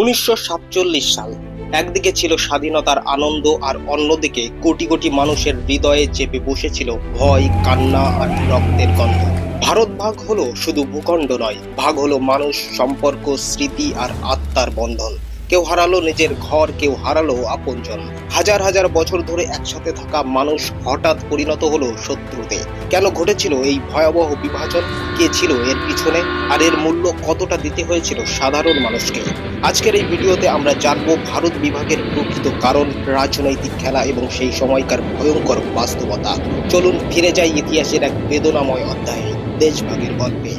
উনিশশো সাতচল্লিশ সাল একদিকে ছিল স্বাধীনতার আনন্দ আর অন্যদিকে কোটি কোটি মানুষের হৃদয়ে চেপে বসেছিল ভয়, কান্না আর রক্তের গন্ধ। ভারত ভাগ হলো শুধু ভূখণ্ড নয়, ভাগ হলো মানুষ, সম্পর্ক, স্মৃতি আর আত্মার বন্ধন। কেউ হারালো নিজের ঘর, কেউ হারালো আপনজন হাজার হাজার বছর ধরে একসাথে থাকা মানুষ হঠাৎ পরিণত হলো শত্রুতে। কেন ঘটেছিল এই ভয়াবহ বিভাজন? কে ছিল এর পিছনে? আর এর মূল্য কতটা দিতে হয়েছিল সাধারণ মানুষকে? আজকের এই ভিডিওতে আমরা জানব ভারত বিভাগের প্রকৃত কারণ, রাজনৈতিক খেলা এবং সেই সময়কার ভয়ঙ্কর বাস্তবতা। চলুন ফিরে যাই ইতিহাসের এক বেদনাময় অধ্যায়ে, দেশভাগের গল্পে।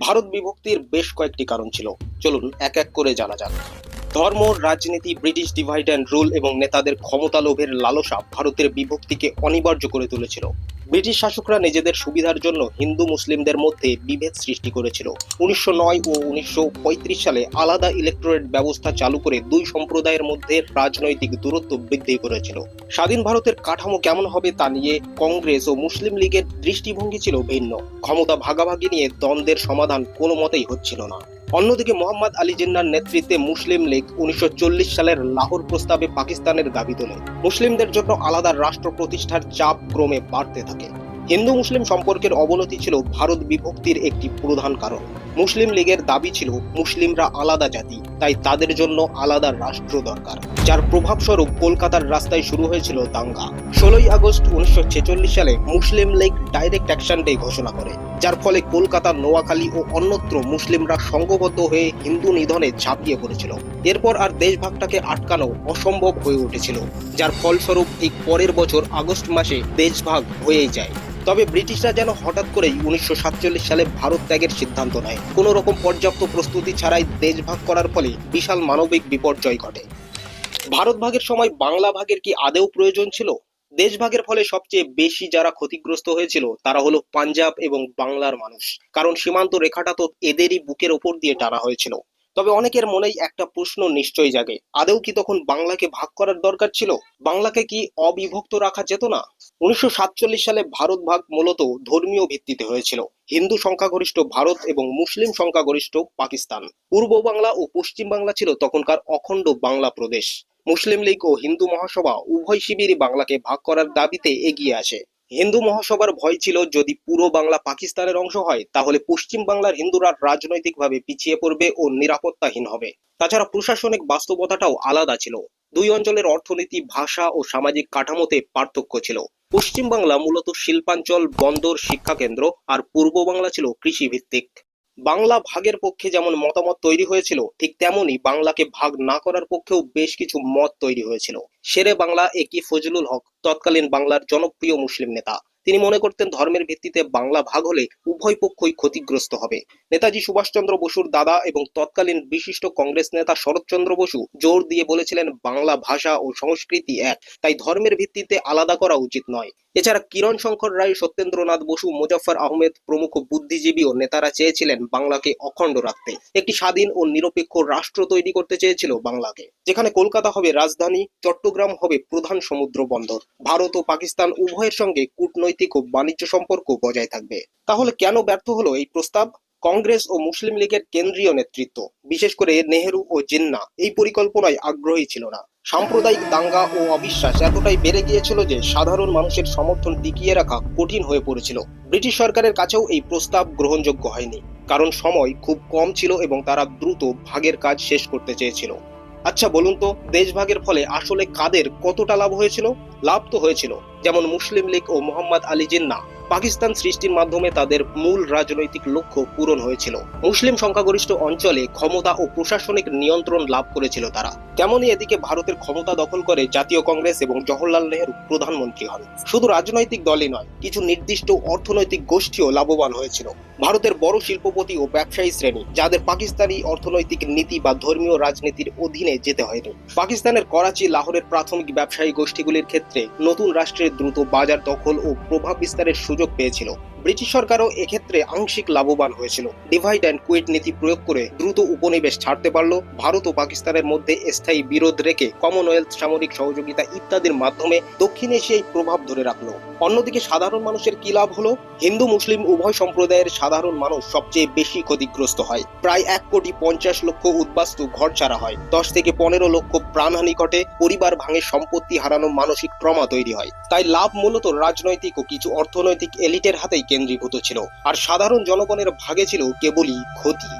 ভারত বিভক্তির বেশ কয়েকটি কারণ ছিল। চলুন এক এক করে জানা যাক। ধর্ম, রাজনীতি, ব্রিটিশ ডিভাইড অ্যান্ড রুল এবং নেতাদের ক্ষমতা লোভের লালসা ভারতের বিভক্তিকে অনিবার্য করে তুলেছিল। ব্রিটিশ শাসকরা নিজেদের সুবিধার জন্য হিন্দু মুসলিমদের মধ্যে বিভেদ সৃষ্টি করেছিল। উনিশশো নয় ও উনিশশো পঁয়ত্রিশ সালে আলাদা ইলেকট্রোরেট ব্যবস্থা চালু করে দুই সম্প্রদায়ের মধ্যে রাজনৈতিক দূরত্ব বৃদ্ধি করেছিল। স্বাধীন ভারতের কাঠামো কেমন হবে তা নিয়ে কংগ্রেস ও মুসলিম লীগের দৃষ্টিভঙ্গি ছিল ভিন্ন। ক্ষমতা ভাগাভাগি নিয়ে দ্বন্দ্বের সমাধান কোনো মতেই হচ্ছিল না। অন্যদিকে মোহাম্মদ আলী জিন্নার নেতৃত্বে মুসলিম লীগ উনিশশো চল্লিশ সালের লাহোর প্রস্তাবে পাকিস্তানের দাবি তোলে। মুসলিমদের জন্য আলাদা রাষ্ট্র প্রতিষ্ঠার চাপ ক্রমে বাড়তে থাকে। হিন্দু মুসলিম সম্পর্কের অবনতি ছিল ভারত বিভক্তির একটি প্রধান কারণ। মুসলিম লীগের দাবি ছিল মুসলিমরা আলাদা জাতি, তাই তাদের জন্য আলাদা রাষ্ট্র দরকার, যার প্রভাবস্বরূপ কলকাতার রাস্তায় শুরু হয়েছিল দাঙ্গা। ষোলোই আগস্ট উনিশশো ছেচল্লিশ সালে Muslim League direct action day ঘোষণা করে, যার ফলে কলকাতা, নোয়াখালী ও অন্যত্র মুসলিমরা সংঘবদ্ধ হয়ে হিন্দু নিধনে ঝাঁপিয়ে পড়েছিল। এরপর আর দেশভাগটাকে আটকানো অসম্ভব হয়ে উঠেছিল, যার ফলস্বরূপ ঠিক পরের বছর আগস্ট মাসে দেশভাগ হয়েই যায়। তবে ব্রিটিশরা যেন হঠাৎ করেই উনিশশো সাতচল্লিশ সালে ভারত ত্যাগের সিদ্ধান্ত নেয়। কোনো রকম পর্যাপ্ত প্রস্তুতি ছাড়াই দেশভাগ করার ফলে বিশাল মানবিক বিপর্যয় ঘটে। ভারত ভাগের সময় বাংলা ভাগের কি আদেও প্রয়োজন ছিল? দেশভাগের ফলে সবচেয়ে বেশি যারা ক্ষতিগ্রস্ত হয়েছিল, তারা হলো পাঞ্জাব এবং বাংলার মানুষ। কারণ সীমান্ত রেখাটা তো এদেরই বুকের ওপর দিয়ে টানা হয়েছিল। তবে অনেকের মনেই একটা প্রশ্ন নিশ্চয়ই জাগে। আদেও কি তখন বাংলাকে ভাগ করার দরকার ছিল? বাংলাকে কি অবিভক্ত রাখা যেত না? উনিশশো সাতচল্লিশ সালে ভারত ভাগ মূলত ধর্মীয় ভিত্তিতে হয়েছিল। হিন্দু সংখ্যাগরিষ্ঠ ভারত এবং মুসলিম সংখ্যাগরিষ্ঠ পাকিস্তান। পূর্ব বাংলা ও পশ্চিম বাংলা ছিল তখনকার অখণ্ড বাংলা প্রদেশ। মুসলিম লীগ ও হিন্দু মহাসভা উভয় শিবিরই বাংলাকে ভাগ করার দাবিতে এগিয়ে আসে। হিন্দু মহাসভার ভয় ছিল যদি পুরো বাংলা পাকিস্তানের অংশ হয়, তাহলে পশ্চিম বাংলার হিন্দুরা রাজনৈতিকভাবে পিছিয়ে পড়বে ও নিরাপত্তাহীন হবে। তাছাড়া প্রশাসনিক বাস্তবতাটাও আলাদা ছিল। দুই অঞ্চলের অর্থনীতি, ভাষা ও সামাজিক কাঠামোতে পার্থক্য ছিল। পশ্চিম বাংলা মূলত শিল্পাঞ্চল, বন্দর শিক্ষা কেন্দ্র আর পূর্ব বাংলা ছিল কৃষি ভিত্তিক বাংলা ভাগের পক্ষে যেমন মতামত তৈরি হয়েছিল, ঠিক তেমনি বাংলাকে ভাগ না করার পক্ষেও বেশ কিছু মত তৈরি হয়েছিল। শেরে বাংলা একি ফজলুল হক, তৎকালীন বাংলার জনপ্রিয় মুসলিম নেতা। তিনি মনে করতেন ধর্মের ভিত্তিতে বাংলা ভাগ হলে উভয় পক্ষই ক্ষতিগ্রস্ত হবে। নেতাজি সুভাষচন্দ্র বসুর দাদা এবং তৎকালীন বিশিষ্ট কংগ্রেস নেতা শরৎচন্দ্র বসু জোর দিয়ে বলেছিলেন, বাংলা ভাষা ও সংস্কৃতি এক, তাই ধর্মের ভিত্তিতে আলাদা করা উচিত নয়। এছাড়া কিরণ শঙ্কর রায়, সত্যেন্দ্রনাথ বসু মুজাফর আহমেদ প্রমুখ বুদ্ধিজীবী ও নেতারা চেয়েছিলেন বাংলাকে অখণ্ড রাখতে। একটি স্বাধীন ও নিরপেক্ষ রাষ্ট্র তৈরি করতে চেয়েছিল বাংলাকে, যেখানে কলকাতা হবে রাজধানী, চট্টগ্রাম হবে প্রধান সমুদ্র বন্দর। ভারত ও পাকিস্তান উভয়ের সঙ্গে কূটনৈতিক ও বাণিজ্য সম্পর্ক বজায় থাকবে। তাহলে কেন ব্যর্থ হলো এই প্রস্তাব? কংগ্রেস ও মুসলিম লীগের কেন্দ্রীয় নেতৃত্ব, বিশেষ করে নেহেরু ও জিন্না, এই পরিকল্পনায় আগ্রহী ছিল না। সাম্প্রদায়িক দাঙ্গা ও অবিশ্বাস এতটাই বেড়ে গিয়েছিল যে সাধারণ মানুষের সমর্থন টিকিয়ে রাখা কঠিন হয়ে পড়েছিল। ব্রিটিশ সরকারের কাছেও এই প্রস্তাব গ্রহণযোগ্য হয়নি, কারণ সময় খুব কম ছিল এবং তারা দ্রুত ভাগের কাজ শেষ করতে চেয়েছিল। আচ্ছা বলুন তো দেশভাগের ফলে আসলে কাদের কতটা লাভ হয়েছিল? লাভ তো হয়েছিল, যেমন মুসলিম লীগ ও মোহাম্মদ আলী জিন্না। পাকিস্তান সৃষ্টির মাধ্যমে তাদের মূল রাজনৈতিক লক্ষ্য পূরণ হয়েছিল। মুসলিম সংখ্যাগরিষ্ঠ অঞ্চলে ক্ষমতা ও প্রশাসনিক নিয়ন্ত্রণ লাভ করেছিল তারা। তেমনই এদিকে ভারতের ক্ষমতা দখল করে জাতীয় কংগ্রেস এবং জওহরলাল নেহরু প্রধানমন্ত্রী হন শুধু রাজনৈতিক দলই নয়, কিছু নির্দিষ্ট অর্থনৈতিক গোষ্ঠীও লাভবান হয়েছিল। ভারতের বড় শিল্পপতি ও ব্যবসায়ী শ্রেণি, যাদের পাকিস্তানি অর্থনৈতিক নীতি বা ধর্মীয় রাজনীতির অধীনে যেতে হয়নি। পাকিস্তানের করাচি, লাহোরের প্রাথমিক ব্যবসায়ী গোষ্ঠীগুলির ক্ষেত্রে নতুন রাষ্ট্রের দ্রুত বাজার দখল ও প্রভাব বিস্তারের সুযোগ পেয়েছিল। ব্রিটিশ সরকারও এক্ষেত্রে আংশিক লাভবান হয়েছিল। ডিভাইড অ্যান্ড কুইট নীতি প্রয়োগ করে দ্রুত উপনিবেশ ছাড়তে পারল। ভারত ও পাকিস্তানের মধ্যে স্থায়ী বিরোধ রেখে কমনওয়েলথ সামরিক সহযোগিতা ইত্যাদির মাধ্যমে দক্ষিণ এশিয়ায় প্রভাব ধরে রাখল। অন্যদিকে সাধারণ মানুষের কি লাভ হলো? হিন্দু, মুসলিম উভয় সম্প্রদায়ের সাধারণ মানুষ সবচেয়ে বেশি ক্ষতিগ্রস্ত হয়। প্রায় এক কোটি পঞ্চাশ লক্ষ উদ্বাস্তু ঘর ছাড়া হয়। দশ থেকে পনেরো লক্ষ প্রাণহানি ঘটে। পরিবার ভাঙে, সম্পত্তি হারানো মানসিক ট্রমা তৈরি হয়। তাই লাভ মূলত রাজনৈতিক ও কিছু অর্থনৈতিক এলিটের হাতেই কেন্দ্রীভূত ছিল আর সাধারণ জনগণের ভাগে ছিল কেবলই ক্ষতি।